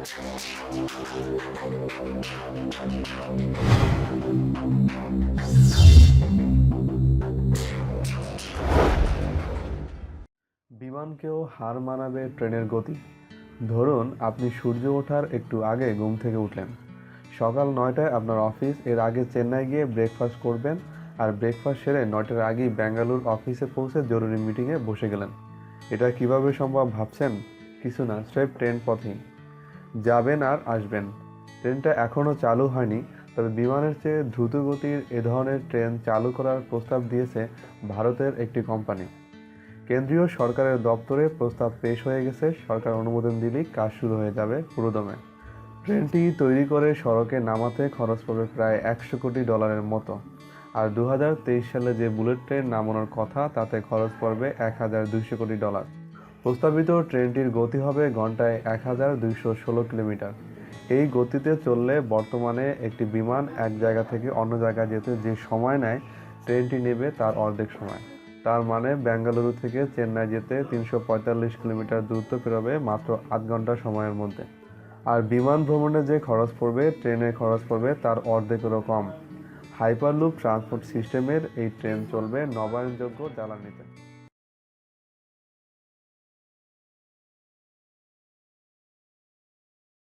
বিমানকেও হার মানাবে ট্রেনের গতি। ধরুন আপনি সূর্য ওঠার একটু আগে ঘুম থেকে উঠলেন। সকাল নয়টায় আপনার অফিস, এর আগে চেন্নাই গিয়ে ব্রেকফাস্ট করবেন আর ব্রেকফাস্ট সেরে নয়টার আগেই ব্যাঙ্গালোর অফিসে পৌঁছে জরুরি মিটিংয়ে বসে গেলেন। এটা কীভাবে সম্ভব ভাবছেন? কিছু না, স্রেফ ট্রেন পথেই। যাবেন আর আসবেন। ট্রেনটা এখনও চালু হয়নি, তবে বিমানের চেয়ে দ্রুতগতির এ ধরনের ট্রেন চালু করার প্রস্তাব দিয়েছে ভারতের একটি কোম্পানি। কেন্দ্রীয় সরকারের দপ্তরে প্রস্তাব পেশ হয়ে গেছে, সরকার অনুমোদন দিলেই কাজ শুরু হয়ে যাবে পুরোদমে। ট্রেনটি তৈরি করে সড়কে নামাতে খরচ পড়বে প্রায় একশো কোটি ডলারের মতো। আর দু হাজার তেইশ সালে যে বুলেট ট্রেন নামানোর কথা, তাতে খরচ পড়বে এক হাজার দুইশো কোটি ডলার। প্রস্তাবিত ট্রেনটির গতি হবে ঘন্টায় এক হাজার দুইশো ষোলো কিলোমিটার। এই গতিতে চললে বর্তমানে একটি বিমান এক জায়গা থেকে অন্য জায়গায় যেতে যে সময় নেয়, ট্রেনটি নেবে তার অর্ধেক সময়। তার মানে বেঙ্গালুরু থেকে চেন্নাই যেতে তিনশো পঁয়তাল্লিশ কিলোমিটার দূরত্ব পেরোবে মাত্র আধ ঘণ্টা সময়ের মধ্যে। আর বিমান ভ্রমণে যে খরচ পড়বে ট্রেনে খরচ পড়বে তার অর্ধেকেরও কম। হাইপারলুপ ট্রান্সপোর্ট সিস্টেমের এই ট্রেন চলবে নবায়নযোগ্য জ্বালানিতে।